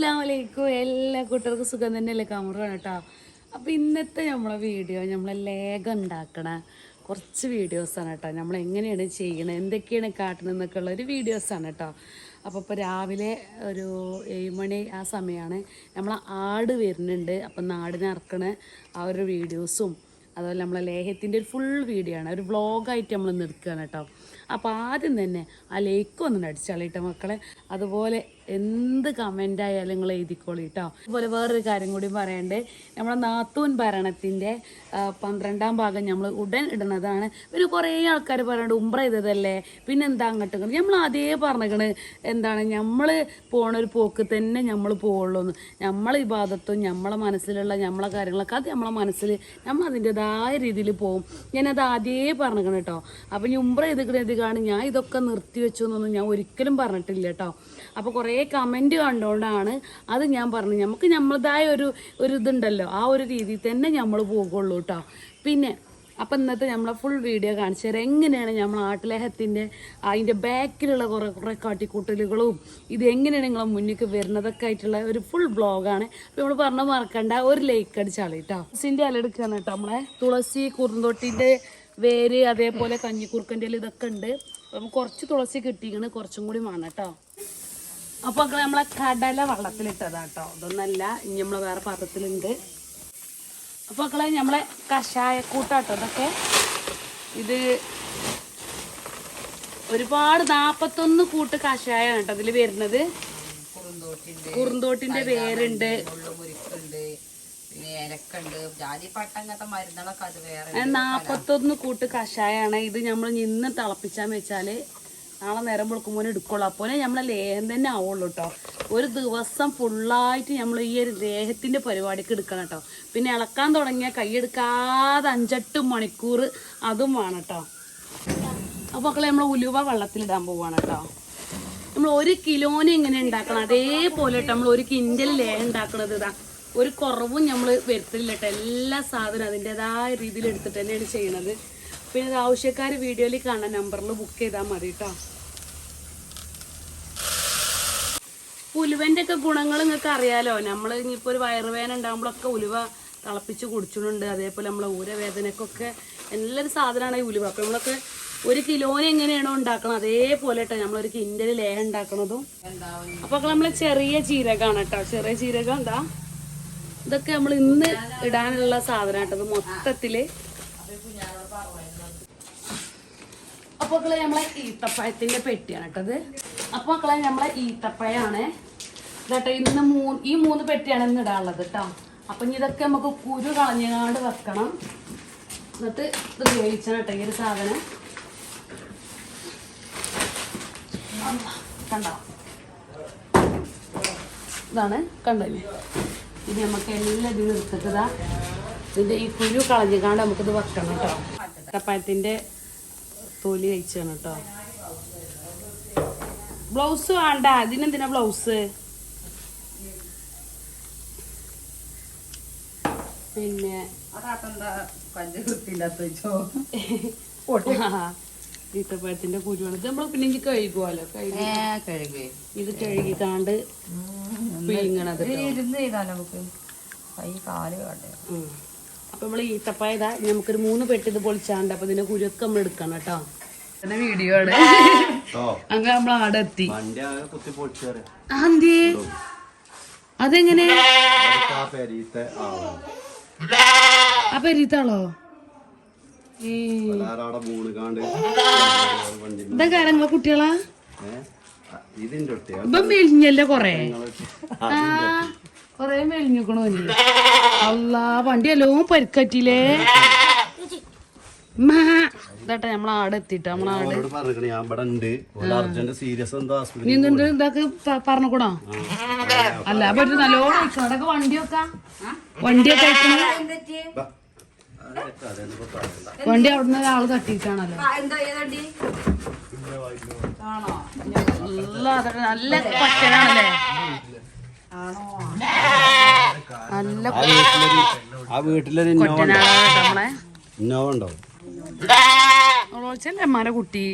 അസ്സാം വലൈക്കും എല്ലാ കൂട്ടർക്കും സുഖം തന്നെയല്ലേ കമറാണ് കേട്ടോ. അപ്പോൾ ഇന്നത്തെ നമ്മളെ വീഡിയോ നമ്മളെ ലേഖ ഉണ്ടാക്കണ കുറച്ച് വീഡിയോസാണ് കേട്ടോ. നമ്മൾ എങ്ങനെയാണ് ചെയ്യണത് എന്തൊക്കെയാണ് കാട്ടണം എന്നൊക്കെ ഉള്ള ഒരു വീഡിയോസാണ് കേട്ടോ. അപ്പോൾ ഇപ്പോൾ രാവിലെ ഒരു ഏഴ് മണി ആ സമയമാണ് നമ്മൾ ആട് വരുന്നുണ്ട്. അപ്പം നാടിനെ ഇറക്കണ ആ ഒരു വീഡിയോസും അതുപോലെ നമ്മളെ ലേഹത്തിന്റെ ഒരു ഫുൾ വീഡിയോ ആണ്. ഒരു വ്ളോഗായിട്ട് നമ്മൾ നിൽക്കുകയാണ് കേട്ടോ. അപ്പോൾ ആദ്യം തന്നെ ആ ലേക്ക് ഒന്ന് അടിച്ചാളിട്ട മക്കളെ. അതുപോലെ എന്ത് കമന്റ് ആയാലും നിങ്ങൾ എഴുതിക്കോളി കേട്ടോ അതുപോലെ വേറൊരു കാര്യം കൂടി പറയണ്ടേ. നമ്മുടെ നാത്തൂൻ ഭരണത്തിന്റെ പന്ത്രണ്ടാം ഭാഗം നമ്മൾ ഉടൻ ഇടുന്നതാണ്. പിന്നെ കുറേ ആൾക്കാർ പറയുന്നുണ്ട് ഉംറ ചെയ്തതല്ലേ? പിന്നെ എന്താ അങ്ങോട്ട് നമ്മൾ അതേ പറഞ്ഞേക്കണ് എന്താണ്? നമ്മൾ പോണ ഒരു പോക്ക് തന്നെ നമ്മൾ പോവുള്ളൂ എന്ന് നമ്മളെ വിവാദത്തും നമ്മളെ മനസ്സിലുള്ള നമ്മളെ കാര്യങ്ങളൊക്കെ അത് നമ്മളെ മനസ്സിൽ നമ്മൾ അതിന്റെതായ രീതിയിൽ പോകും ഞാനത് ആദ്യമേ പറഞ്ഞേക്കണം കേട്ടോ അപ്പം ഈ ഉംറ ചെയ്തിട്ട് കാണും? ഞാൻ ഇതൊക്കെ നിർത്തി വെച്ചു എന്നൊന്നും ഞാൻ ഒരിക്കലും പറഞ്ഞിട്ടില്ല കേട്ടോ അപ്പോൾ കുറേ കമന്റ് കണ്ടുകൊണ്ടാണ് അത് ഞാൻ പറഞ്ഞു നമുക്ക് നമ്മളതായ ഒരു ഒരു ഇതുണ്ടല്ലോ. ആ ഒരു രീതിയിൽ തന്നെ നമ്മൾ പോകുള്ളൂ കേട്ടോ പിന്നെ അപ്പം ഇന്നത്തെ നമ്മളെ ഫുൾ വീഡിയോ കാണിച്ചു തരാം എങ്ങനെയാണ് നമ്മൾ ആട്ടിലേഹത്തിന്റെ അതിന്റെ ബാക്കിലുള്ള കുറേ കുറേ കാട്ടിക്കൂട്ടലുകളും ഇത് എങ്ങനെയാണ് നിങ്ങളെ മുന്നിലേക്ക് വരുന്നതൊക്കെ ആയിട്ടുള്ള ഒരു ഫുൾ ബ്ലോഗാണ് അപ്പോൾ നമ്മൾ പറഞ്ഞ മറക്കണ്ട. ഒരു ലൈക്ക് അടിച്ചാളി കേട്ടോ തുളസിന്റെ ഇല എടുക്കുകയാണ് കേട്ടോ നമ്മളെ. തുളസി കുറുന്തോട്ടിന്റെ വേര് അതേപോലെ കഞ്ഞിക്കുറുക്കന്റെ ഇതൊക്കെ ഉണ്ട്. അപ്പം കുറച്ച് തുളസി കിട്ടിക്കണ് കുറച്ചും കൂടി വേണം കേട്ടോ അപ്പോൾ നമ്മളെ കടല വെള്ളത്തിലിട്ടതാ കേട്ടോ ഇതൊന്നല്ല ഇനി നമ്മൾ വേറെ പാത്രത്തിലുണ്ട്. അപ്പോൾ മക്കളെ നമ്മളെ കഷായക്കൂട്ടാട്ടോ ഇതൊക്കെ. ഇത് ഒരുപാട് നാപ്പത്തൊന്ന് കൂട്ട് കഷായാണ് കേട്ടോ ഇതിൽ വരുന്നത്. കുറുന്തോട്ടിന്റെ പേരുണ്ട്. നാപ്പത്തൊന്ന് കൂട്ട് കഷായാണ്. ഇത് നമ്മൾ നിന്ന് തിളപ്പിച്ചാന്ന് വെച്ചാൽ നാളെ നേരം വെളുക്കുമ്പോൾ എടുക്കുള്ളൂ. അപ്പോൾ നമ്മളെ ലേഹം തന്നെ ആവുള്ളൂ കേട്ടോ ഒരു ദിവസം ഫുള്ളായിട്ട് നമ്മൾ ഈ ഒരു ലേഹത്തിന്റെ പരിപാടിക്ക് എടുക്കണം കേട്ടോ പിന്നെ ഇളക്കാൻ തുടങ്ങിയ കൈയെടുക്കാതെ അഞ്ചെട്ട് മണിക്കൂർ അതും വേണം കേട്ടോ അപ്പോൾ മക്കളെ നമ്മൾ ഉലുവ വെള്ളത്തിലിടാൻ പോവാണ് കേട്ടോ നമ്മൾ ഒരു കിലോന് എങ്ങനെ ഉണ്ടാക്കണം? അതേപോലെ കേട്ടോ നമ്മൾ ഒരു കിൻഡൽ ലേഹം ഉണ്ടാക്കണത് ഇതാ. ഒരു കുറവും നമ്മൾ വരുത്തില്ല കേട്ടോ എല്ലാ സാധനവും അതിന്റെതായ രീതിയിൽ എടുത്തിട്ട് തന്നെയാണ് ചെയ്യണത്. പിന്നെ ആവശ്യക്കാർ വീഡിയോയിൽ കാണാൻ നമ്പറിൽ ബുക്ക് ചെയ്താൽ മതി കേട്ടോ ഉലുവന്റെ ഒക്കെ ഗുണങ്ങൾ നിങ്ങൾക്ക് അറിയാലോ. നമ്മൾ ഇനിയിപ്പോൾ ഒരു വയറുവേദന ഉണ്ടാകുമ്പോഴൊക്കെ ഉലുവ തിളപ്പിച്ച് കുടിച്ചിട്ടുണ്ട്. അതേപോലെ നമ്മളെ ഊരവേദനക്കൊക്കെ നല്ലൊരു സാധനമാണ് ഈ ഉലുവ. അപ്പോൾ നമ്മളൊക്കെ ഒരു കിലോന് എങ്ങനെയാണോ ഉണ്ടാക്കണം അതേപോലെ കേട്ടോ നമ്മളൊരു കിന്റെ ലേഹം ഉണ്ടാക്കണതും. അപ്പോൾ നമ്മൾ ചെറിയ ജീരകമാണ് കേട്ടോ ചെറിയ ജീരകം എന്താ? ഇതൊക്കെ നമ്മൾ ഇന്ന് ഇടാനുള്ള സാധനം കേട്ടോ മൊത്തത്തിൽ അപ്പൊ മക്കളെ നമ്മളെ ഈത്തപ്പഴത്തിന്റെ പെട്ടിയാണ് കേട്ടത് അപ്പൊ മക്കളെ നമ്മളെ ഈത്തപ്പഴമാണ് കേട്ടോ ഇന്ന് മൂന്ന് ഈ മൂന്ന് പെട്ടിയാണ് ഇന്ന് ഇടാനുള്ളത് കേട്ടോ. അപ്പൊ ഇനി ഇതൊക്കെ നമുക്ക് കുരു കളഞ്ഞാണ്ട് വെക്കണം. എന്നിട്ട് ഇത് ഉപയോഗിച്ചാണ് കേട്ടോ ഈ ഒരു സാധനം. കണ്ടോ? ഇതാണ് കണ്ടല്ലേ ഇത് നമുക്ക് എല്ലാം ഇത് നിർത്തിട്ടതാ ഇതാ ഇതിന്റെ ഈ കുരു കളഞ്ഞിക്കാണ്ട് നമുക്കിത് വെക്കണം കേട്ടോ. ഈത്തപ്പഴത്തിന്റെ തൊലി കഴിച്ചാണ് കേട്ടോ ബ്ലൗസ് വേണ്ട. അതിനെന്തിനാ ബ്ലൗസ്? പിന്നെ ഈത്തപ്പഴത്തിന്റെ കുരുവാണ്. ഇത് നമ്മൾ പിന്നെ എനിക്ക് കഴുകുമല്ലോ കഴുകി. ഇത് കഴുകിക്കാണ്ട് പിഴിങ്ങണത്. ഇരുന്ന് ചെയ്താലോ നമുക്ക്? കൈ കാൽ കാട്ടെ. അപ്പൊ നമ്മൾ ഈത്തപ്പായതാ ഇനി നമുക്കൊരു മൂന്ന് പെട്ടി ഇത് പൊളിച്ചാണ്ട് അപ്പൊ ഇതിന്റെ കുരുക്ക് നമ്മൾ എടുക്കണം കേട്ടോ. വീഡിയോ ആണ്. അങ്ങനെ നമ്മൾ ആടെ എത്തി ആന്തി അതെങ്ങനെ? ആ പെരീത്താളോ? ഏ എല്ലാരും മൂന്ന് കാണ്ട് വണ്ടി ഇതാ കാര്യങ്ങളെ കുട്ടികളാ? ഇപ്പൊ മെലിഞ്ഞല്ലേ കൊറേ. ആ. കൊറേ മെലിഞ്ഞിക്കണോ അല്ല വണ്ടി എല്ലാം പരിക്കറ്റില്ലേ ഇതാട്ടെ നമ്മളെ ആടെ. എത്തിട്ട് നമ്മളെ ആട് ഇതൊക്കെ പറഞ്ഞുകൂടാ? അല്ല അപ്പൊ നല്ലോണം അതൊക്കെ വണ്ടിയൊക്കെ വണ്ടിയൊക്കെ വണ്ടി അവിടുന്ന് ആൾ തട്ടിയിട്ടാണല്ലോ. നല്ല അതൊക്കെ നല്ല ആ വീട്ടിലൊരു ഇന്നോവ ഉണ്ടാവും ഒളിച്ചല്ലേ കുട്ടി.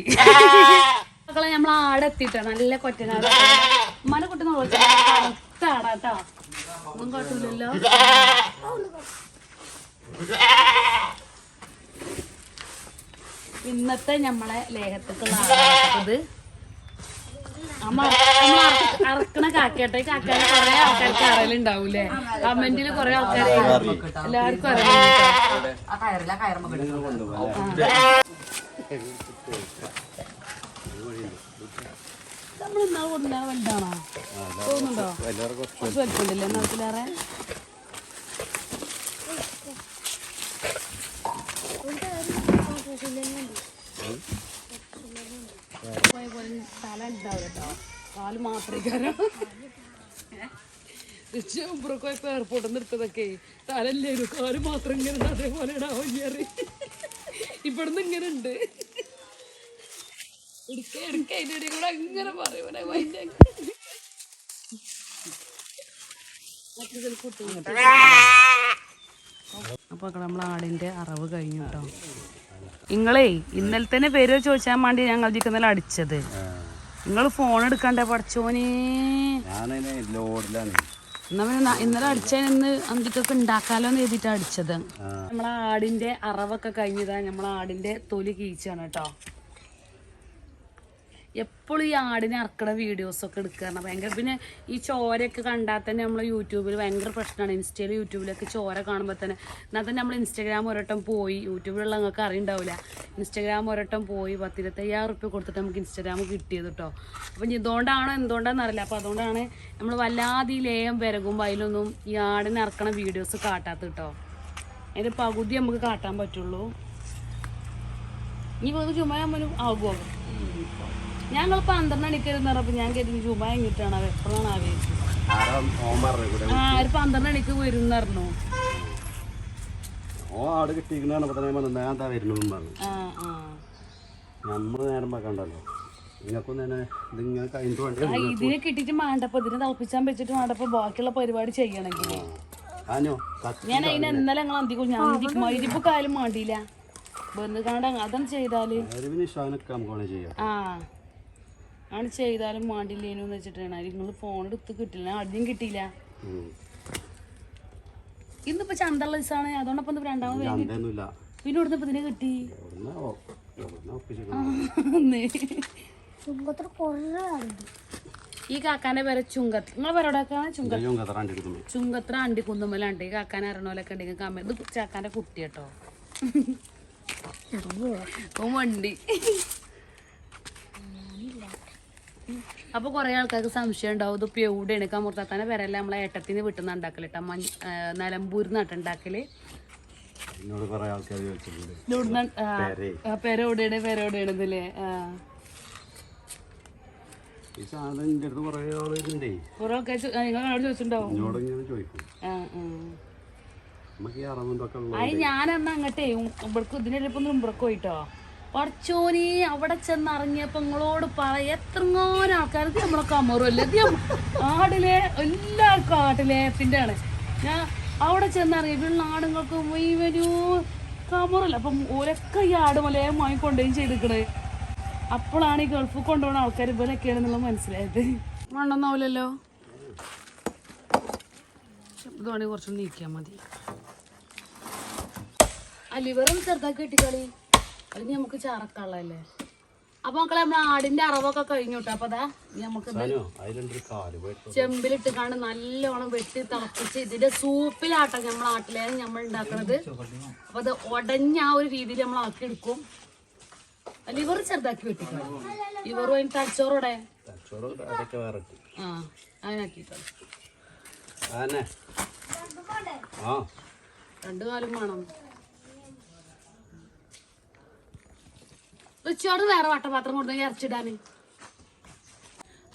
മക്കളെ നമ്മൾ ആടെ എത്തിയിട്ടാ നല്ല കൊറ്റനാട് ഉമ്മാനെ കുട്ടി നോളച്ചാൽ പെത്താടാ ഒന്നും കാട്ടില്ലല്ലോ ഇന്നത്തെ നമ്മളെ ലേഹത്തേക്കുള്ള ആട് അമ്മ അമ്മ അറക്ക- അറക്കണ കാക്കട്ടെ കാക്കാനെ കുറെ ആൾക്കാർക്ക് അറിയലുണ്ടാവൂലേ കമന്റിൽ കുറെ ആൾക്കാർ എല്ലാവർക്കും അറിയാം. ആ കയറില്ല കയറുമ്പോ കിട്ടും നമ്മൾ ഇന്നാൾ കൊണ്ടാ വലുതാണോ തോന്നുന്നുണ്ടോ കുറച്ച് വലിപ്പമുണ്ടല്ലേ എന്നാത്തിലേറെ പോയ പോലെ തല ഉണ്ടാവില്ല കേട്ടോ കാൽ മാത്രമേ എയർപോർട്ടിൽ നിന്ന് എടുത്തതൊക്കെ തലല്ലേ കാൽ മാത്രം ഇങ്ങനെ. അതേപോലെ ഇവിടുന്ന് ഇങ്ങനെ ഉണ്ട് എടുക്ക എടുക്ക അതിന്റെ കൂടെ അങ്ങനെ പറയൂലെ അപ്പൊ നമ്മൾ ആടിന്റെ അറവ് കഴിഞ്ഞു കേട്ടോ നിങ്ങളേ ഇന്നലെ തന്നെ പേര് ചോദിച്ചാൽ വേണ്ടി ഞങ്ങൾ ഇന്നലെ അടിച്ചത്. നിങ്ങൾ ഫോൺ എടുക്കണ്ടേ പഠിച്ചോനെ എന്നാ ഇന്നലെ അടിച്ചതിന് അന്തിക്കൊക്കെ ഉണ്ടാക്കാലോ എന്ന് എഴുതിട്ടാണ് അടിച്ചത്. നമ്മളെ ആടിന്റെ അറവൊക്കെ കഴിഞ്ഞതാ നമ്മളെ ആടിന്റെ തൊലി കീച്ചാണ് കേട്ടോ. എപ്പോഴും ഈ ആടിനെ അറക്കണ വീഡിയോസ് ഒക്കെ എടുക്കാറുണ്ട് ഭയങ്കര പിന്നെ ഈ ചോരയൊക്കെ കണ്ടാൽ തന്നെ നമ്മൾ യൂട്യൂബിൽ ഭയങ്കര പ്രശ്നമാണ്. ഇൻസ്റ്റയിൽ യൂട്യൂബിലൊക്കെ ചോര കാണുമ്പോൾ തന്നെ എന്നാൽ തന്നെ നമ്മൾ ഇൻസ്റ്റാഗ്രാം ഒരട്ടം പോയി യൂട്യൂബിലുള്ള നിങ്ങൾക്ക് അറിയണ്ടാവില്ല ഇൻസ്റ്റാഗ്രാം ഒരട്ടം പോയി പത്തിരുപത്തയ്യായിരം റുപ്യ കൊടുത്തിട്ട് നമുക്ക് ഇൻസ്റ്റാഗ്രാം കിട്ടിയത് കേട്ടോ അപ്പം ഇതുകൊണ്ടാണോ എന്തുകൊണ്ടാണെന്ന് അറിയില്ല. അപ്പോൾ അതുകൊണ്ടാണ് നമ്മൾ വല്ലാതെ ഈ ലേയം വിരകുമ്പോൾ അതിലൊന്നും ഈ ആടിനെ ഇറക്കണ വീഡിയോസ് കാട്ടാത്ത കേട്ടോ അതിന്റെ പകുതി നമുക്ക് കാട്ടാൻ പറ്റുള്ളൂ. ഇനി ചുമ്മാ നമ്മൾ ആകുമോ ഞങ്ങൾ പന്ത്രണ്ട് മണിക്കായിരുന്നു പറഞ്ഞപ്പോൾ ഞാൻ കരുതി ചുമ കഴിഞ്ഞിട്ടാണ് അത് എപ്പോഴാണ് ആവേശം. ആ ഒരു പന്ത്രണ്ട് മണിക്ക് വരും എന്ന് പറഞ്ഞു. ഓ ആട് ഞാൻ പറഞ്ഞു. നമ്മൾ നേരം വെക്കണ്ടല്ലോ. ഇതിനെ കിട്ടിട്ട് മാണ്ടപ്പോ ഇതിനെ തിളപ്പിച്ചാൻ വെച്ചിട്ട് മാണ്ടപ്പോ ബാക്കിയുള്ള പരിപാടി ചെയ്യണമെങ്കിൽ ഞാൻ അതിന് ഇന്നലെ ഞങ്ങൾ അന്തിക്കും ഞാൻ ഇതിപ്പോ കാലം മാണ്ടിയില്ല. ബന്ധു കണ്ട അതാണ് ചെയ്താൽ. ആ. ആണ് ചെയ്താലും മാണ്ടില്ലേനു എന്ന് വെച്ചിട്ടാണ്. നിങ്ങൾ ഫോൺ എടുത്ത് കിട്ടില്ല. ആദ്യം കിട്ടിയില്ല. ഇന്നിപ്പോ ചന്തള്ള ദിവസമാണ് അതുകൊണ്ടപ്പം രണ്ടാമത് പിന്നെ ഇവിടുന്ന് ഇപ്പൊ ഇതിനെ കിട്ടി? ഈ കാക്കാന്റെ പേരെ ചുങ്കത്ത്. നിങ്ങളെ പേരോടൊക്കെയാണ് ചുങ്കത്ര അണ്ടി കുന്നുമ്മലുണ്ട് ഈ കാക്കാനെ അറിയണോലൊക്കെ ഉണ്ടെങ്കിൽ കമ്മ ഇത് ചാക്കാന്റെ കുട്ടി കേട്ടോ. വണ്ടി. അപ്പൊ കൊറേ ആൾക്കാർക്ക് സംശയം ഉണ്ടാവും. ഇതിപ്പോ എവിടെയാണ്? കമുർത്താത്താനെ വരല്ല നമ്മളെ ഏട്ടത്തിന് വീട്ടിൽ ഉണ്ടാക്കൽ കേട്ടോ മഞ്ഞ നിലമ്പൂരിൽ നിന്നാട്ട് ഉണ്ടാക്കൽ. എന്നോട് കുറെ ആൾക്കാർ ചോദിച്ചിട്ടുണ്ട്. പേരെ. ആ, പേര എവിടെയാണ്? പേര എവിടെയാണ് ഇതില്ലേ ആ. ഈ സാധനം എന്റെ അടുത്ത് കുറേ ആളുകളുണ്ടേ കുറെ ആൾക്കാർ ചോ- നിങ്ങൾ എന്നോട് ചോദിച്ചിട്ടുണ്ടാവും. എന്നോട് ഇങ്ങനെ ചോദിക്കും. ആ ആ. നമുക്ക് ഈ അറവുണ്ടൊക്കെ അത് ഞാൻ അന്ന് അങ്ങട്ടെ ഇവിടക്ക് ഇതിനിടയിൽ പോയിട്ടോ. പറച്ചോനി അവിടെ ചെന്ന് ഇറങ്ങിയപ്പോ നിങ്ങളോട് പറ എത്രങ്ങാനും ആൾക്കാർ നമ്മളെ കമറുമല്ലേ ഇത് ആടിലെ എല്ലാവർക്കും ആട്ടിലേത്തിന്റെ ആണ് ഞാൻ അവിടെ ചെന്ന് ഇറങ്ങിയപ്പോൾ ആടുങ്ങൾക്ക് വരൂ കമറല്ല അപ്പം ഒരൊക്കെ ഈ ആട് മലയെ വാങ്ങിക്കൊണ്ടുപോയി ചെയ്തിക്കണേ. അപ്പോഴാണ് ഈ ഗൾഫിൽ കൊണ്ടുപോകുന്ന ആൾക്കാർ ഇവരൊക്കെയാണെന്നുള്ളത് മനസ്സിലായത്. മണ്ണൊന്നാവില്ലല്ലോ ഇത് വേണമെങ്കിൽ കുറച്ചും നീക്കിയാൽ മതി. അലിവറും ലിവറും ചെറുതാക്കി കിട്ടിക്കളി ഇനി നമുക്ക് ചാറക്കാളല്ലേ അപ്പൊ മക്കളെ നമ്മളെ ആടിന്റെ അറവൊക്കെ കഴിഞ്ഞു കേട്ടോ അപ്പൊ അതാ നമുക്ക് ചെമ്പിലിട്ട് കാണ്ട് നല്ലോണം വെട്ടി തിളപ്പിച്ച് ഇതിന്റെ സൂപ്പിലാട്ടോ നമ്മൾ ആട്ടിലാണ് നമ്മൾ ഉണ്ടാക്കണത്. അപ്പൊ അത് ഉടഞ്ഞ ആ ഒരു രീതിയിൽ നമ്മൾ ആക്കി എടുക്കും. ലിവർ ചെറുതാക്കി വെട്ടിക്കണം ലിവർ അതിന് തലച്ചോറോടെ. ആ അതിനാക്കിട്ടോ രണ്ടു കാലം വേണം. ഉച്ചയോട് വേറെ വട്ടപാത്രം കൊണ്ടുപോയി ഇറച്ചിടാന്.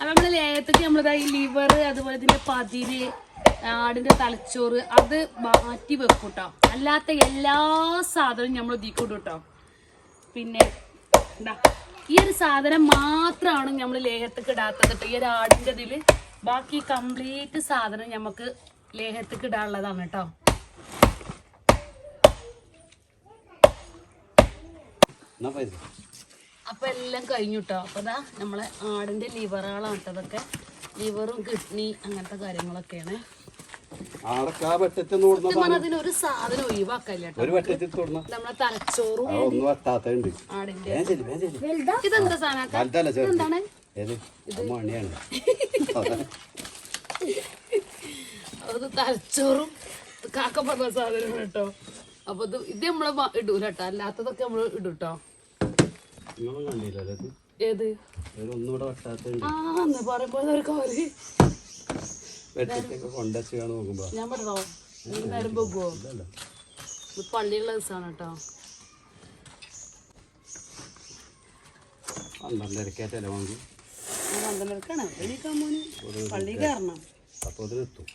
അപ്പൊ നമ്മൾ ലേയത്തേക്ക് നമ്മളിതാ ഈ ലിവർ അതുപോലെ ഇതിന്റെ പതിര് ആടിന്റെ തലച്ചോറ് അത് മാറ്റി വെക്കും കേട്ടോ അല്ലാത്ത എല്ലാ സാധനവും നമ്മൾ ഇതിക്കൂട്ടും കേട്ടോ പിന്നെ എന്താ ഈ ഒരു സാധനം മാത്രമാണ് നമ്മൾ ലേഹത്തേക്ക് ഇടാത്തത് കേട്ടോ ഈ ഒരു ആടിന്റെ ഇതിൽ ബാക്കി കംപ്ലീറ്റ് സാധനം നമുക്ക് ലേഹത്തേക്ക് ഇടാനുള്ളതാണ് കേട്ടോ എന്നാ അപ്പൊ എല്ലാം കഴിഞ്ഞു കേട്ടോ അപ്പൊ അതാ നമ്മളെ ആടിന്റെ ലിവറുകളാണ് കേട്ടോ ലിവറും കിഡ്നി അങ്ങനത്തെ കാര്യങ്ങളൊക്കെയാണ്. ഓടുന്ന സത്യം സാധനം. ഒഴിവാക്കല്ല ഒരു നമ്മളെ തലച്ചോറും ആടിന്റെ. ഇതെന്താ സാധനം? എന്താണ് അത് തലച്ചോറും കാക്ക പറഞ്ഞ സാധനം കേട്ടോ അപ്പൊ ഇത് നമ്മൾ ഇടൂല കേട്ടോ അല്ലാത്തതൊക്കെ നമ്മൾ ഇടും കേട്ടോ നിങ്ങളും കണ്ടില്ലല്ലോ ഏത്? ഒരു ഒന്നുകൂടെ വെട്ടാത്തുണ്ട് ആ പറയുമ്പോ ഒരു നോക്കുമ്പോ. ഞാൻ പറഞ്ഞോ ഒരു നേരം പോകുമോ ഇല്ലല്ലോ ഇത് പള്ളിയുള്ള ദിവസമാണ് കേട്ടോ. പന്ത്രണ്ടരക്കാ ചെലവാണെങ്കിൽ ഞാൻ പന്ത്രണ്ടരക്കാണ് എണീക്കാൻ മോന് പള്ളി കയറണം. അപ്പോൾ അതിലെത്തും.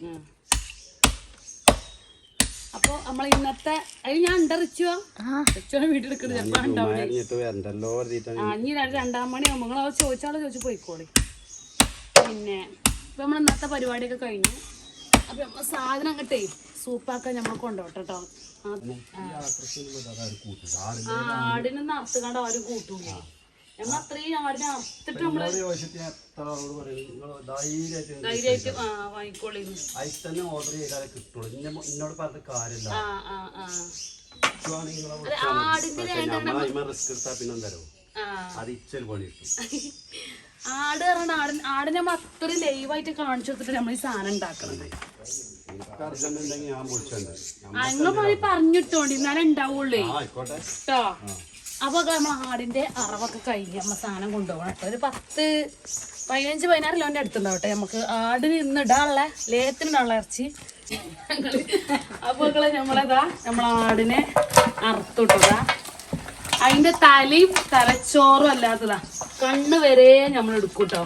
അപ്പൊ നമ്മൾ ഇന്നത്തെ അതിന് ഞാൻ ഉണ്ട റിച്ചുവാ റിച്ചുവാണ് വീട്ടിലെടുക്കുന്നത് ഇനി രണ്ട് രണ്ടാം മണി ആകുമ്പോൾ നിങ്ങൾ ചോദിച്ചാളോ ചോദിച്ചു പോയിക്കോളി. പിന്നെ ഇപ്പൊ നമ്മൾ ഇന്നത്തെ പരിപാടിയൊക്കെ കഴിഞ്ഞു. അപ്പൊ നമ്മൾ സാധനം അങ്ങട്ടേ സൂപ്പാക്കാൻ നമ്മൾ കൊണ്ടുപോട്ടെ കേട്ടോ. ആടിനൊന്നും അറുത്ത് കണ്ട ആരും കൂട്ടൂല. അത്രയും ആടിനെ അറുത്തിട്ട് നമ്മൾ ധൈര്യമായിട്ട് ആ വാങ്ങിക്കോളിന്ന്. അതിൽ തന്നെ ഓർഡർ ചെയ്താലേ കിട്ടുള്ളൂ. ഇന്നെ എന്നോട് പറഞ്ഞ കാര്യമില്ല. റിസ്ക് എടുത്താൽ പിന്നെ എന്തരോ ആ. അത് ഇച്ചൊരു പണി കിട്ടും. ആട് പറഞ്ഞ ആടിന് ആടിനെ നമ്മൾ അത്ര ലൈവായിട്ട് കാണിച്ചു കൊടുത്തിട്ട് നമ്മൾ ഈ സാധനം ഉണ്ടാക്കണത്. നിങ്ങൾ പറഞ്ഞിട്ടോണ്ട് ഇന്നാലേ ഉണ്ടാവുള്ളേ. കേട്ടോ അപ്പൊ നമ്മൾ ആടിന്റെ അറവൊക്കെ കഴിഞ്ഞ് നമ്മൾ സാധനം കൊണ്ടുപോകണം കേട്ടോ. ഒരു പത്ത് പതിനഞ്ച് പതിനാറ് കിലോന്റെ അടുത്തുണ്ടാവട്ടെ നമുക്ക് ആടിന് ഇന്ന് ഇടാനുള്ള ലേത്തിനുള്ള ഇറച്ചി. ഞങ്ങൾ അപ്പൊ മക്കളെ നമ്മളതാ നമ്മൾ ആടിനെ അറുത്തുട്ടതാ അതിന്റെ തലയും തലച്ചോറും അല്ലാത്തതാ. കണ്ണ് വരെ നമ്മൾ എടുക്കൂട്ടോ കേട്ടോ.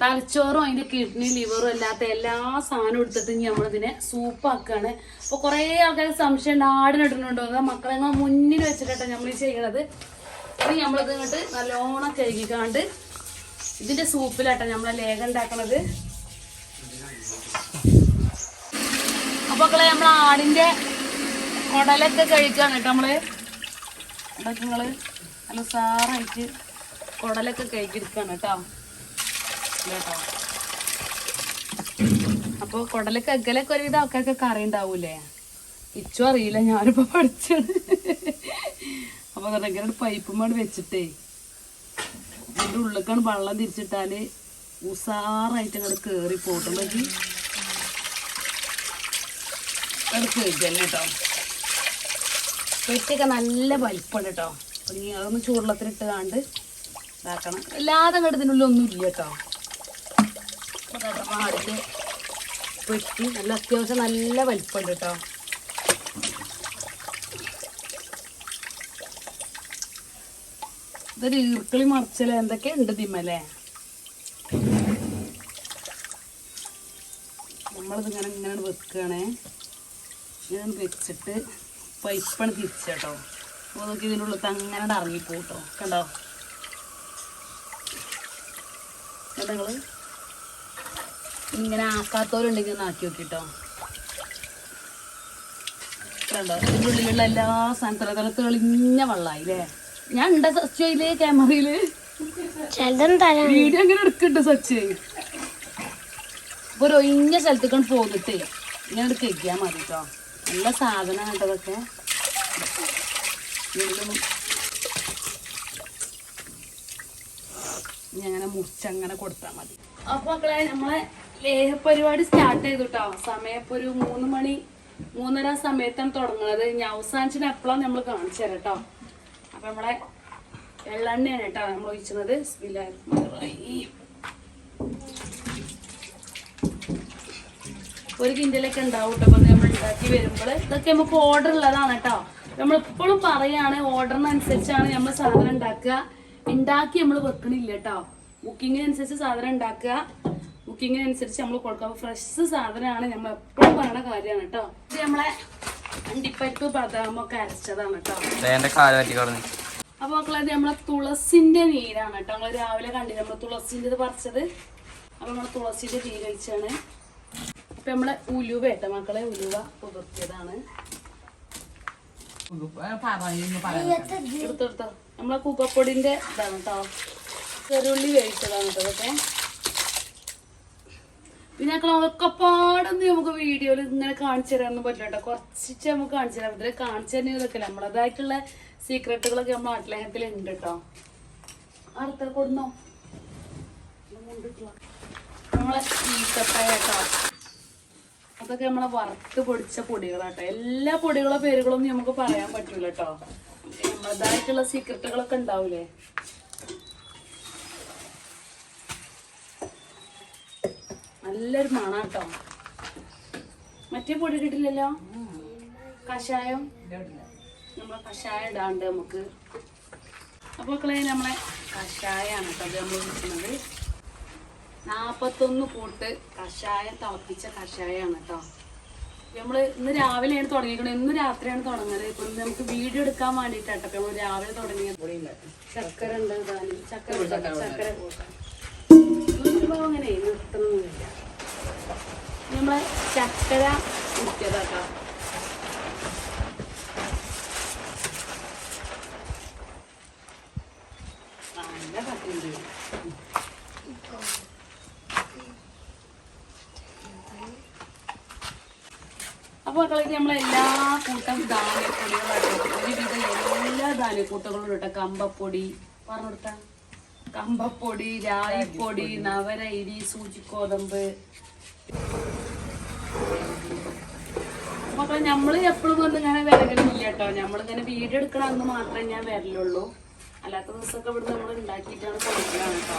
തലച്ചോറും അതിന്റെ കിഡ്നി ലിവറും അല്ലാത്ത എല്ലാ സാധനവും എടുത്തിട്ട് ഇനി നമ്മളിതിനെ സൂപ്പാക്കാണ് അപ്പോൾ കുറേ ആൾക്കാർ സംശയം ആടിനിടുന്നുണ്ടോ മക്കളെ ഞങ്ങൾ മുന്നിൽ വെച്ചിട്ടാണ് നമ്മൾ ഈ ചെയ്യണത്. ഇനി നമ്മളിത് ഇങ്ങോട്ട് നല്ലോണം കഴുകിക്കാണ്ട് ഇതിന്റെ സൂപ്പിലാട്ടോ നമ്മൾ ലേഖം ഉണ്ടാക്കണത്. അപ്പോൾ മക്കളെ നമ്മൾ ആടിന്റെ കുടലൊക്കെ കഴിക്കുകയാണ് കേട്ടോ നമ്മൾ ഇതൊക്കെ നിങ്ങൾ നല്ല സാറായിട്ട് കുടലൊക്കെ കഴുകിയെടുക്കാണ് കേട്ടോ. കേട്ടോ അപ്പൊ കുടലൊക്കെ എഗ്ഗലൊക്കെ ഒരുവിധം ആൾക്കാർക്ക് കറി ഉണ്ടാവൂലേ ഇച്ചു അറിയില്ല ഞാനിപ്പോ പഠിച്ചാണ് അപ്പൊ പൈപ്പും പൈപ്പുമാട് വെച്ചിട്ടേ അതിന്റെ ഉള്ളിലേക്കാണ് വെള്ളം തിരിച്ചിട്ടാൽ ഉസാറായിട്ട് അങ്ങോട്ട് കേറി പോട്ടുണ്ടെങ്കിൽ കേട്ടോ. പെട്ടിയൊക്കെ നല്ല വലിപ്പമുണ്ട് കേട്ടോ. അപ്പൊ നീ അതൊന്ന് ചൂടുള്ളത്തിലിട്ട് കാണ്ട് ഇതാക്കണം. അല്ലാതെ കണ്ടതിനുള്ളിൽ ഒന്നും ഇല്ല കേട്ടോ. ആടിന്റെ പെട്ടി. നല്ല അത്യാവശ്യം നല്ല വലിപ്പമുണ്ട് കേട്ടോ ഇതൊരു ഈർക്കളി മറിച്ചൽ എന്തൊക്കെ ഉണ്ട് തിമ്മല്ലേ നമ്മളിതിങ്ങനെ ഇങ്ങനെ വെക്കുകയാണേ ഇങ്ങനെ വെച്ചിട്ട് പൈപ്പാണ് തിരിച്ചു കേട്ടോ അപ്പോൾ നോക്കി ഇതിന്റെ ഉള്ളിൽ അങ്ങനെ ഇറങ്ങിപ്പോട്ടോ കണ്ടോ? കേട്ടോ നിങ്ങൾ? ഇങ്ങനെ ആക്കാത്തവരുണ്ടെങ്കിൽ ഒന്ന് ആക്കി നോക്കിട്ടോ. കണ്ടോ? ഇതിന്റെ ഉള്ളിലുള്ള എല്ലാ സാധനത്തിലും തല തെളിഞ്ഞ വെള്ളമായി അല്ലേ ഞാൻ ഉണ്ട സച്ചയിൽ ക്യാമറയിൽ? വീഡിയോ അങ്ങനെ എടുക്കുന്നുണ്ട് സച്ച്. അപ്പൊ ഒരു ഒഴിഞ്ഞ സ്ഥലത്തേക്കാണ് പോന്നിട്ടേ ഇങ്ങനെ എടുത്ത് കഴിക്കാൻ മതി കേട്ടോ നല്ല സാധനമാണ് കേട്ടോ ഇനി അങ്ങനെ മുറിച്ചങ്ങനെ കൊടുത്താൽ മതി. അപ്പൊ മക്കളെ നമ്മളെ ലേഹ പരിപാടി സ്റ്റാർട്ട് ചെയ്തു കേട്ടോ സമയം ഇപ്പൊ ഒരു മൂന്ന് മണി മൂന്നര സമയത്താണ് തുടങ്ങുന്നത്. ഞാൻ അവസാനിച്ചിന് എപ്പോഴാണ് നമ്മൾ കാണിച്ചു തരാം കേട്ടോ അപ്പൊ നമ്മളെ എള്ളെണ്ണയാണ് കേട്ടോ നമ്മൾ ഒഴിച്ചത്. ഒരു കിൻഡലൊക്കെ ഉണ്ടാവും കേട്ടോ നമ്മൾ ഉണ്ടാക്കി വരുമ്പോൾ ഇതൊക്കെ നമുക്ക് ഓർഡർ ഉള്ളതാണ് കേട്ടോ നമ്മൾ എപ്പോഴും പറയാണ് ഓർഡറിനനുസരിച്ചാണ് നമ്മൾ സാധനം ഉണ്ടാക്കുക. ഉണ്ടാക്കി നമ്മൾ വെക്കണില്ല കേട്ടോ ബുക്കിങ്ങിനനുസരിച്ച് സാധനം ഉണ്ടാക്കുക. ബുക്കിങ്ങിനനുസരിച്ച് നമ്മൾ കൊടുക്കുക ഫ്രഷ് സാധനമാണ് നമ്മൾ എപ്പോഴും പറയണ കാര്യമാണ് കേട്ടോ. ഇത് നമ്മളെ അണ്ടിപ്പരിപ്പ് ബദാമൊക്കെ അരച്ചതാണ് കേട്ടോ. അപ്പൊ മക്കളെ നമ്മളെ തുളസിന്റെ നീരാണ് കേട്ടോ. നമ്മൾ രാവിലെ കണ്ടില്ല നമ്മൾ തുളസിന്റെ ഇത് പറിച്ചത്? അപ്പൊ നമ്മൾ തുളസിന്റെ നീര് ഒഴിച്ചാണ് അപ്പൊ നമ്മളെ ഉലുവ കേട്ടോ മക്കളെ ഉലുവ പുതിർത്തിയതാണ് പറയുന്നു പറയുന്നു എടുത്തെടുത്തോ നമ്മളെ കൂക്കപ്പൊടിന്റെ ഇതാണ് കേട്ടോ. ചെറുള്ളി വേവിച്ചതാണ് കേട്ടോ ഇതൊക്കെ. പിന്നെ ഞങ്ങൾ ഒക്കെപ്പാടൊന്നും നമുക്ക് വീഡിയോയിൽ ഇങ്ങനെ കാണിച്ചു തരാനൊന്നും പറ്റില്ല കേട്ടോ. കുറച്ചിട്ട് നമുക്ക് കാണിച്ചു തരാം ഇതിൽ കാണിച്ചു തന്നെ ഇതൊക്കെ നമ്മളതായിട്ടുള്ള സീക്രട്ടുകളൊക്കെ നമ്മൾ ആട്ലേഹത്തിൽ ഉണ്ട് കേട്ടോ. അടുത്ത കൊടുന്നോ? നമ്മളെ ഈത്തപ്പഴ അതൊക്കെ നമ്മളെ വറുത്ത് പൊടിച്ച പൊടികളാട്ടോ. എല്ലാ പൊടികളോ പേരുകളൊന്നും നമുക്ക് പറയാൻ പറ്റൂല കേട്ടോ. നമ്മളതായിട്ടുള്ള സീക്രട്ടുകളൊക്കെ ഉണ്ടാവൂലേ? നല്ലൊരു മണാട്ടോ. മറ്റേ പൊടി കിട്ടില്ലല്ലോ കഷായം? നമ്മളെ കഷായം ഇടാണ്ട് നമുക്ക്. അപ്പോൾ മക്കളെ നമ്മളെ കഷായമാണ് കേട്ടോ അത് നമ്മൾ വിളിക്കുന്നത് നാൽപ്പത്തൊന്ന് കൂട്ട് കഷായം തിളപ്പിച്ച കഷായമാണ് കേട്ടോ. നമ്മൾ ഇന്ന് രാവിലെയാണ് തുടങ്ങിയിരിക്കുന്നത്. ഇന്ന് രാത്രിയാണ് തുടങ്ങുന്നത്. ഇപ്പൊ നമുക്ക് വീഡിയോ എടുക്കാൻ വേണ്ടിട്ടാട്ടോ നമ്മൾ രാവിലെ തുടങ്ങിയത്. ചക്കര ഉണ്ട് ചക്കര ചക്കര കൂട്ടാം. അങ്ങനെ നിർത്തണമെന്നില്ല നമ്മളെ ചക്കര മുക്കിയതാക്കാം നല്ല കട്ടുണ്ട് അപ്പൊ മക്കളെ നമ്മൾ എല്ലാ കൂട്ടം ധാന്യപ്പൊടികളായിട്ട് ഒരുവിധം എല്ലാ ധാന്യക്കൂട്ടങ്ങളും ഇട്ട കമ്പപ്പൊടി. പറഞ്ഞുകൊടുത്ത കമ്പപ്പൊടി രായിപ്പൊടി നവര ഇരി സൂചിക്കോതമ്പ്. മക്കളെ നമ്മൾ എപ്പോഴും വന്ന് ഇങ്ങനെ വരകലില്ല കേട്ടോ. നമ്മളിങ്ങനെ വീഡിയോ എടുക്കണ അന്ന് മാത്രമേ ഞാൻ വരലുള്ളൂ. അല്ലാത്ത ദിവസമൊക്കെ ഇവിടെ നമ്മൾ ഉണ്ടാക്കിയിട്ടാണ് കൊടുക്കലാണ് കേട്ടോ.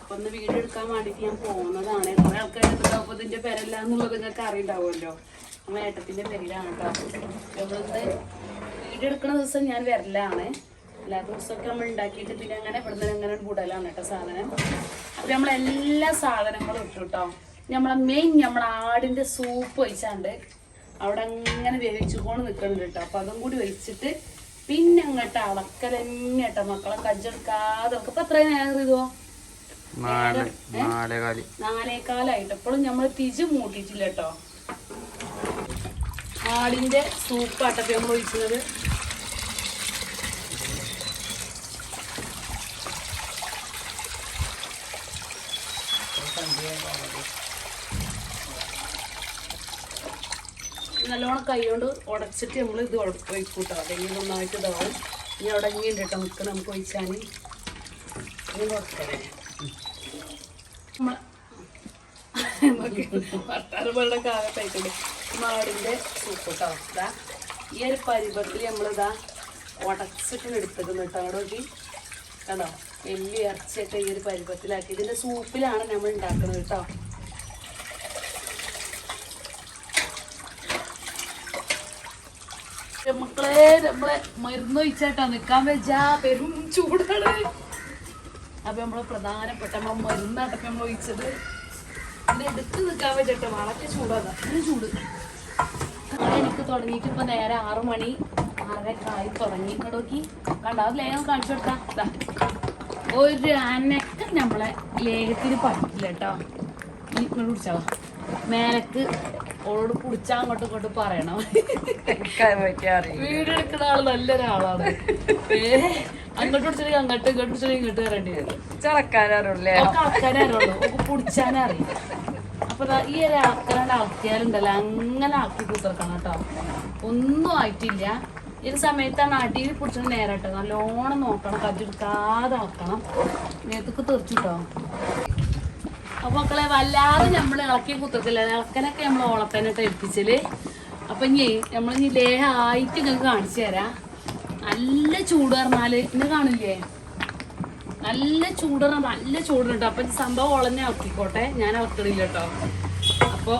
അപ്പൊ ഒന്ന് വീഡിയോ എടുക്കാൻ വേണ്ടിട്ട് ഞാൻ പോകുന്നതാണ്. കുറെ ആൾക്കാരൊക്കെ അപ്പൊ ഇതിന്റെ പേരല്ല എന്നുള്ളത് നിങ്ങൾക്ക് അറിയുണ്ടാവുമല്ലോ. നമ്മൾ ഏട്ടത്തിന്റെ പേരിലാണ് കേട്ടോ. നമ്മളിത് വീഡിയോ എടുക്കുന്ന ദിവസം ഞാൻ വരലാണ്. അല്ലാത്ത ദിവസമൊക്കെ നമ്മൾ ഉണ്ടാക്കിയിട്ട് പിന്നെ അങ്ങനെ ഇവിടുന്ന് അങ്ങനെ കൂടലാണ് കേട്ടോ സാധനം. അപ്പൊ നമ്മൾ എല്ലാ സാധനങ്ങളും ഇട്ടു കേട്ടോ. നമ്മളെ മെയിൻ നമ്മളെ ആടിന്റെ സൂപ്പ് ഒഴിച്ചാണ്ട് അവിടെ അങ്ങനെ വേവിച്ചുകൊണ്ട് നിൽക്കുന്നുണ്ട് കേട്ടോ. അപ്പൊ അതും കൂടി ഒഴിച്ചിട്ട് പിന്നെ അങ്ങോട്ട് അളക്കൽ തന്നെ കേട്ടോ. മക്കളെ കജ്ജെടുക്കാതെ ഇപ്പൊ എത്ര നേരം ഇതോ? നാലേകാലായിട്ട്. എപ്പോഴും നമ്മൾ തിജ് മൂട്ടിട്ടില്ല കേട്ടോ. ആടിന്റെ സൂപ്പാട്ടപ്പോ നമ്മൾ ഒഴിച്ചത് നല്ലോണം കൈ കൊണ്ട് ഉടച്ചിട്ട് നമ്മൾ ഇത് ഒഴിക്കൂട്ടോ. അതെങ്കിൽ നന്നായിട്ട് ഇതാവും. ഇനി അവിടെ ഇനിയുണ്ട് കേട്ടോ. നമുക്ക് നമുക്ക് ഒഴിച്ചാൽ ഇനി വർത്താനങ്ങളുടെ കാലത്തായിട്ടുണ്ട്. മാടിന്റെ സൂപ്പ് കേട്ടോ ഇതാ ഈ ഒരു പരിപത്തിൽ നമ്മളിതാ ഉടച്ചിട്ട് എടുത്തത് കേട്ടോ. അവിടെ നോക്കി. കണ്ടോ? വലിയ ഇറച്ചിയൊക്കെ ഈ ഒരു പരിപത്തിലാക്കി. ഇതിന്റെ സൂപ്പിലാണ് നമ്മൾ ഉണ്ടാക്കുന്നത് കേട്ടോ. മക്കളെ നമ്മളെ മരുന്ന് ഒഴിച്ചാട്ടാ നിക്കാൻ വെച്ചാ പെരും ചൂടാണ് അപ്പൊ നമ്മൾ പ്രധാനപ്പെട്ട നമ്മളെ മരുന്നാട്ടൊക്കെ നമ്മൾ ഒഴിച്ചത്. ഇത് എടുത്ത് നിക്കാൻ വെച്ചിട്ട് വളരെ ചൂടാണ്. ഇതിന് ചൂട്. നാളെ എനിക്ക് തുടങ്ങിയിട്ട് ഇപ്പൊ നേരെ ആറു മണി. ആറരക്കായി തുടങ്ങി. നോക്കി. കണ്ട? അത് ലേഖം കാണിച്ചു കൊടുത്താ. ഒരു അനക്കം നമ്മളെ ലേഖത്തിന് പറ്റില്ല കേട്ടോ. ഇനി ഇങ്ങോട്ട് കുടിച്ചാ മേലക്ക് ഓളോട് കുടിച്ചാ അങ്ങോട്ടും ഇങ്ങോട്ടും പറയണം. വീട് എടുക്കുന്ന ആൾ നല്ലൊരാളാണ്. അങ്ങോട്ട് കുടിച്ചിട്ട് അങ്ങോട്ട് ഇങ്ങോട്ട് കുടിച്ചിട്ട് ഇങ്ങോട്ട് വരേണ്ടി വരും. ചെറുക്കാനറിയില്ലേ ഒക്കെ ആൾക്കാരെ അറിയുള്ളൂ ഒക്കെ കുടിച്ചാനേ അറിയും അപ്പൊ ഈ ഒരു ആൾക്കാരുടെ ആക്കിയാലുണ്ടല്ലോ അങ്ങനെ ആക്കി കുത്തിറക്കണം കേട്ടോ. ഒന്നും ആയിട്ടില്ല. ഈ സമയത്താണ് അടിയിൽ പിടിച്ചത് നേരട്ടോ. നല്ലോണം നോക്കണം കജ്ജെടുക്കാതെ നോക്കണം. നേരത്തേക്ക് തെറിച്ചിട്ടോ അപ്പൊ മക്കളെ വല്ലാതെ നമ്മൾ ഇളക്കി കുത്തത്തില്ല ഇളക്കനൊക്കെ നമ്മൾ ഓളപ്പനായിട്ട് ഏൽപ്പിച്ചൽ. അപ്പൊ ഇനി നമ്മൾ ഇനി ലേഹായിട്ട് നിങ്ങൾക്ക് കാണിച്ചു തരാം. നല്ല ചൂട് പറഞ്ഞാൽ ഇന്ന് കാണില്ലേ? നല്ല ചൂട് പറഞ്ഞാൽ നല്ല ചൂടുണ്ട്. അപ്പൊ സംഭവം ഉളഞ്ഞ ഇളക്കിക്കോട്ടെ ഞാൻ ഇളക്കണില്ല കേട്ടോ അപ്പൊ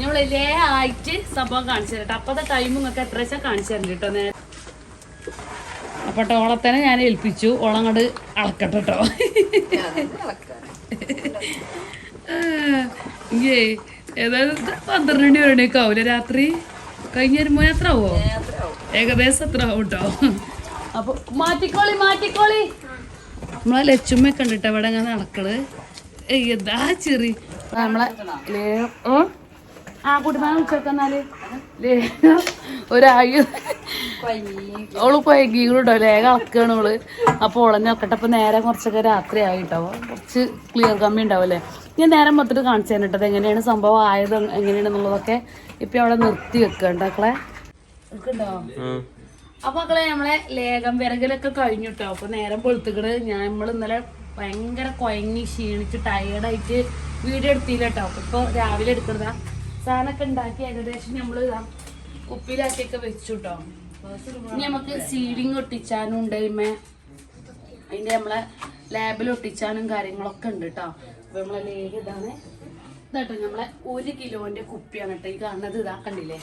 നമ്മൾ ലേ ആയിട്ട് സംഭവം കാണിച്ചു തരട്ടെ അപ്പത്തെ ടൈം നിങ്ങൾക്ക് എത്ര വെച്ചാൽ കാണിച്ചു തരണ്ട കേട്ടോ നേരെ അപ്പൊ ഓളത്തനെ ഞാൻ ഏൽപ്പിച്ചു. ഓളങ്ങോട്ട് അളക്കട്ടെ കേട്ടോ ഇല്ലേ ഏതായാലും പന്ത്രണ്ട് മണി വരെയൊക്കെ ആവൂലെ രാത്രി കഴിഞ്ഞ വരുമ്പോ എത്ര ആവോ ഏകദേശം എത്ര ആവും കേട്ടോ. അപ്പൊ മാറ്റിക്കോളി മാറ്റിക്കോളി. നമ്മളെ ലച്ചുമ്മ കണ്ടിട്ട് അവിടെ അങ്ങനെ നടക്കണ്. ഏയ് എന്താ ചെറി നമ്മളെ ആ കുടുംബം ഉച്ചക്കെന്നാൽ ഒരായു. ഓൾ കൊയകിട്ടോ ലേഖ അളക്കാണ് ഓൾ. അപ്പൊ ഓളഞ്ഞ നോക്കട്ടെ. നേരം നേരെ കുറച്ചൊക്കെ രാത്രി കുറച്ച് ക്ലിയർ കമ്മി ഉണ്ടാവില്ലേ? ഞാൻ നേരം മൊത്തത്തിൽ കാണിച്ചു തന്നിട്ടത് എങ്ങനെയാണ് സംഭവം? ആയത് എങ്ങനെയാണെന്നുള്ളതൊക്കെ ഇപ്പൊ അവിടെ നിർത്തി ഉണ്ടോ അപ്പൊ മക്കളെ നമ്മളെ ലേഖം വിറകലൊക്കെ കേട്ടോ. അപ്പൊ നേരം പൊളുത്തുക്കട് ഞാൻ നമ്മൾ ഇന്നലെ ഭയങ്കര കൊയങ്ങി ക്ഷീണിച്ച് ടയേർഡായിട്ട് വീഡിയോ എടുത്തില്ല കേട്ടോ. അപ്പൊ ഇപ്പൊ രാവിലെ എടുക്കണതാ സാധനമൊക്കെ ഉണ്ടാക്കി ഏകദേശം നമ്മൾ കുപ്പിയിലാക്കിയൊക്കെ വെച്ചു കേട്ടോ. ഇനി നമുക്ക് സീലിംഗ് ഒട്ടിച്ചാനും ഉണ്ട് ഇമ്മേ. അതിന്റെ നമ്മളെ ലാബിൽ ഒട്ടിച്ചാനും കാര്യങ്ങളൊക്കെ ഉണ്ട് കേട്ടോ അപ്പോൾ നമ്മളെ ലേഖ ഇതാണ്. ഇതാട്ടോ നമ്മളെ ഒരു കിലോന്റെ കുപ്പിയാണ് കേട്ടോ ഈ കാണുന്നത് ഇതാ കണ്ടില്ലേ?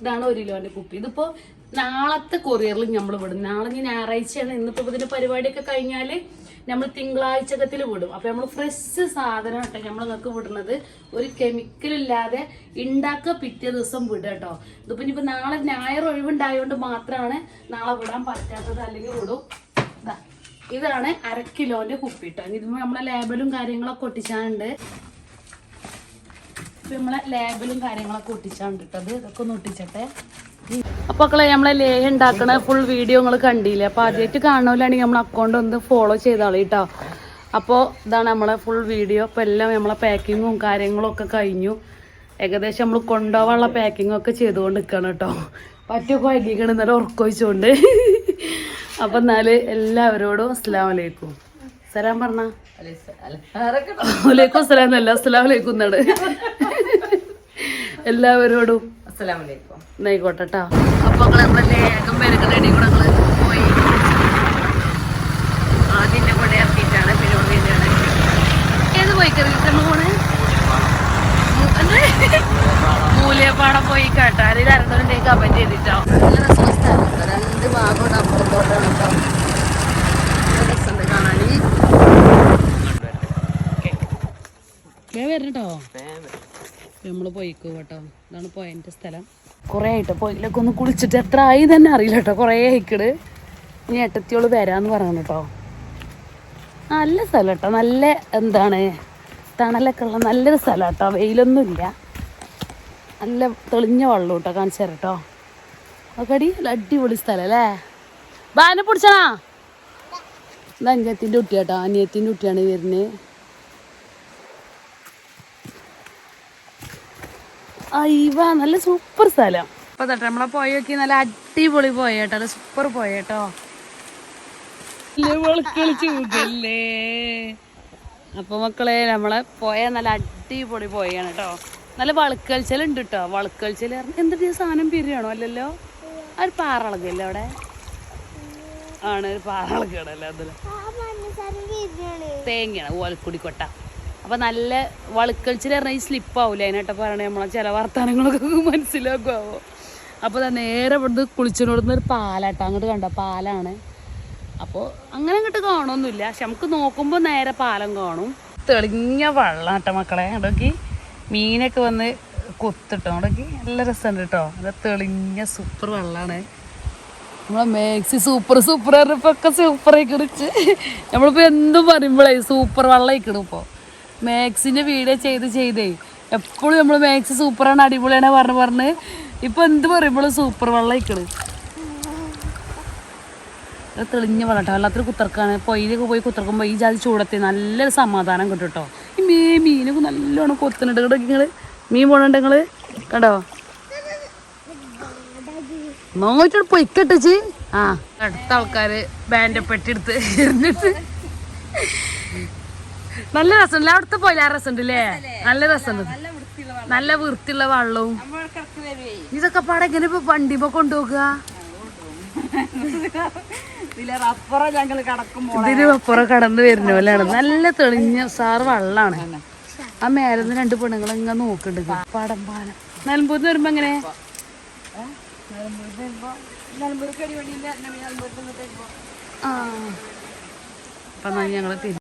ഇതാണ് ഒരു കിലോന്റെ കുപ്പി. ഇതിപ്പോ നാളത്തെ കൊറിയറിൽ നമ്മൾ വിടും. നാളെ ഇനി ഞായറാഴ്ചയാണ്. ഇന്നിപ്പോ ഇതിന്റെ പരിപാടിയൊക്കെ കഴിഞ്ഞാൽ നമ്മൾ തിങ്കളാഴ്ചകത്തിൽ വിടും. അപ്പോൾ നമ്മൾ ഫ്രഷ് സാധനം കേട്ടോ നമ്മൾ നിങ്ങൾക്ക് വിടുന്നത്. ഒരു കെമിക്കൽ ഇല്ലാതെ ഉണ്ടാക്കുക പിറ്റേ ദിവസം വിടുക കേട്ടോ ഇതിപ്പോ ഇനിയിപ്പോ നാളെ ഞായർ ഒഴിവുണ്ടായതുകൊണ്ട് മാത്രമാണ് നാളെ വിടാൻ പറ്റാത്തത് അല്ലെങ്കിൽ വിടും. ഇതാണ് അര കിലോന്റെ കുപ്പി ഇത് നമ്മളെ ലേബലും കാര്യങ്ങളൊക്കെ ഒട്ടിച്ചാണ്ട് നമ്മളെ ലേബലും കാര്യങ്ങളൊക്കെ ഒട്ടിച്ചാണ്ട് ഇട്ടത് ഇതൊക്കെ ഒന്ന് ഒട്ടിച്ചട്ടെ. അപ്പൊ മക്കളെ നമ്മളെ ലേഹ ഉണ്ടാക്കണ ഫുൾ വീഡിയോ നിങ്ങൾ കണ്ടില്ലേ? അപ്പൊ ആദ്യമായിട്ട് കാണുമല്ലാണെങ്കിൽ നമ്മളെ അക്കൗണ്ട് ഒന്ന് ഫോളോ ചെയ്താളി കേട്ടോ അപ്പോൾ ഇതാണ് നമ്മളെ ഫുൾ വീഡിയോ അപ്പൊ എല്ലാം നമ്മളെ പാക്കിങ്ങും കാര്യങ്ങളും ഒക്കെ കഴിഞ്ഞു. ഏകദേശം നമ്മൾ കൊണ്ടുപോകാനുള്ള പാക്കിങ്ങും ഒക്കെ ചെയ്തുകൊണ്ട് നിൽക്കണം കേട്ടോ പറ്റൊക്കെ വൈകിക്കണം ഇന്നലെ ഉറക്കൊഴിച്ചുകൊണ്ട് അപ്പം എന്നാൽ എല്ലാവരോടും അസ്സലാം വലൈക്കും സലാം പറഞ്ഞ? വലൈക്കും അസ്സലാം. എന്നല്ല അസ്സലാം വലൈക്കും എന്നാണ്. എല്ലാവരോടും അസ്സലാമലൈക്കും. എന്നായിക്കോട്ടെ കേട്ടോ അപ്പൊ നമ്മളെ ലേഖം പേരൊക്കെ റെഡി കൂടെ ഞങ്ങൾ പോയി. ആദ്യം കൂടെ ഇറക്കിയിട്ടാണ് പിന്നെ. ഏത് പോയി കറി പോണ് മൂലിയപ്പാടെ പോയി കേട്ടോ. അതിൽ അരണ്ടോണ്ടേക്ക് കമന്റ് ചെയ്തിട്ടോ. നല്ല സ്വസ്ഥ. രണ്ട് ഭാഗം അപ്പുറത്തോട്ടാണ് കേട്ടോ നല്ല രസമുണ്ട് കാണാൻ വരണട്ടോ. നമ്മൾ പോയിക്കോ കേട്ടോ. ഇതാണ് പോയതിന്റെ സ്ഥലം. കൊറേ ആയിട്ടോ. പോയിലൊക്കെ ഒന്ന് കുളിച്ചിട്ട് എത്ര ആയി തന്നെ അറിയില്ല കേട്ടോ. കൊറേ ആയിക്കട്. ഇനി ഏട്ടത്തിയോൾ വരാന്ന് പറഞ്ഞു കേട്ടോ. നല്ല സ്ഥലം കേട്ടോ. നല്ല എന്താണ്? തണലൊക്കെ ഉള്ള നല്ലൊരു സ്ഥലം കേട്ടോ. വെയിലൊന്നുമില്ല നല്ല തെളിഞ്ഞ വെള്ളം കേട്ടോ. കാണിച്ചു തരാം കേട്ടോ. നല്ല അടിപൊളി സ്ഥലം അല്ലേ? ബാനെ പിടിച്ചണാ? ഇത് കുട്ടിയാട്ടോ അനിയത്തിന്റെ കുട്ടിയാണ് വരുന്നത്. അയ്യവ നല്ല സൂപ്പർ സ്ഥലം. ഇപ്പൊ തട്ടെ നമ്മളെ പോയി നോക്കി നല്ല അടിപൊളി പോയേട്ടോ നല്ല സൂപ്പർ പോയേട്ടോ. അപ്പൊ മക്കളെ നമ്മളെ പോയ നല്ല അടിപൊളി പോയാണ് കേട്ടോ നല്ല വളുക്കൽച്ചലുണ്ട് കേട്ടോ വളുക്കൽച്ചൽ എന്തൊരു സാധനം പിരിയാണോ അല്ലല്ലോ? ആ ഒരു പാറളകല്ലേ അവിടെ? ആണ് തേങ്ങയാണ് ഓലക്കുടി കൊട്ട അപ്പൊ നല്ല വളുക്കളിച്ചിൽ പറഞ്ഞാൽ ഈ സ്ലിപ്പ് ആവൂല അതിനായിട്ട് പറയണേ. നമ്മളെ ചില വർത്തമാനങ്ങളൊക്കെ മനസ്സിലാക്കുമാവോ അപ്പോൾ തന്നെ നേരെ ഇവിടുന്ന് കുളിച്ചിനോടുന്ന ഒരു പാലാട്ടോ. അങ്ങോട്ട് കണ്ട? പാലാണ്. അപ്പോൾ അങ്ങനെ അങ്ങോട്ട് കാണുമൊന്നുമില്ല പക്ഷെ നമുക്ക് നോക്കുമ്പോൾ നേരെ പാലം കാണും. തെളിഞ്ഞ വെള്ളം കേട്ടോ മക്കളെ. അതൊക്കെ മീനൊക്കെ വന്ന് കൊത്തിട്ടോ. അതൊക്കെ നല്ല രസമുണ്ട് കേട്ടോ അത് തെളിഞ്ഞ സൂപ്പർ വെള്ളമാണ് നമ്മളെ മാക്സി സൂപ്പർ സൂപ്പർ അറിയപ്പൊക്കെ സൂപ്പറായി കുറിച്ച് നമ്മളിപ്പോൾ നമ്മളിപ്പോ എന്തും പറയുമ്പോഴേ സൂപ്പർ വെള്ളം ഇപ്പോൾ മാക്സിന്റെ വീഡിയോ ചെയ്ത് ചെയ്തേ എപ്പോഴും നമ്മൾ മാക്സി സൂപ്പറാണ് അടിപൊളിയാണ് പറഞ്ഞ് പറഞ്ഞ്. ഇപ്പോൾ എന്ത് പറയുമ്പോഴും സൂപ്പർ വെള്ളം ആയിക്കിട് അത് തെളിഞ്ഞ വെള്ളം കേട്ടോ. വെള്ളത്തിൽ കുത്തർക്കാണ്. പൊയിലൊക്കെ പോയി കുത്തർക്കുമ്പോൾ ഈ ജാതി ചൂടത്തി നല്ലൊരു സമാധാനം കിട്ടും കേട്ടോ. ഈ മീൻ മീനൊക്കെ നല്ലോണം കൊത്തുന്നുണ്ട്. കേട്ടോ നിങ്ങൾ മീൻ പോണുണ്ട് നിങ്ങൾ കണ്ടോ? നോക്കിട്ട് പൊയ്ക്കട്ടിച്ച്. ആ. അടുത്ത ആൾക്കാര് ബാൻഡ് പെട്ടെടുത്ത് എറിഞ്ഞിട്ട്. നല്ല രസമുണ്ട്. അവിടുത്തെ പോയില്ല ആ രസമുണ്ട് അല്ലേ നല്ല രസമുണ്ട്. നല്ല വൃത്തിയുള്ള വെള്ളവും. ഇതൊക്കെ പാടെ എങ്ങനെ ഇപ്പൊ വണ്ടിമ കൊണ്ടുപോകുക ഇതിലപ്പുറം കടന്നു വരുന്ന പോലെയാണ്. നല്ല തെളിഞ്ഞ സാറ് വെള്ളാണ്. ആ മേലെന്ന് രണ്ട് പെണ്ണുങ്ങൾ ഇങ്ങനെ നോക്കുന്നുണ്ട് പാടം പാലം. നിലമ്പൂന്ന് വരുമ്പോ എങ്ങനെ? അപ്പൊ ഞങ്ങൾ തിരി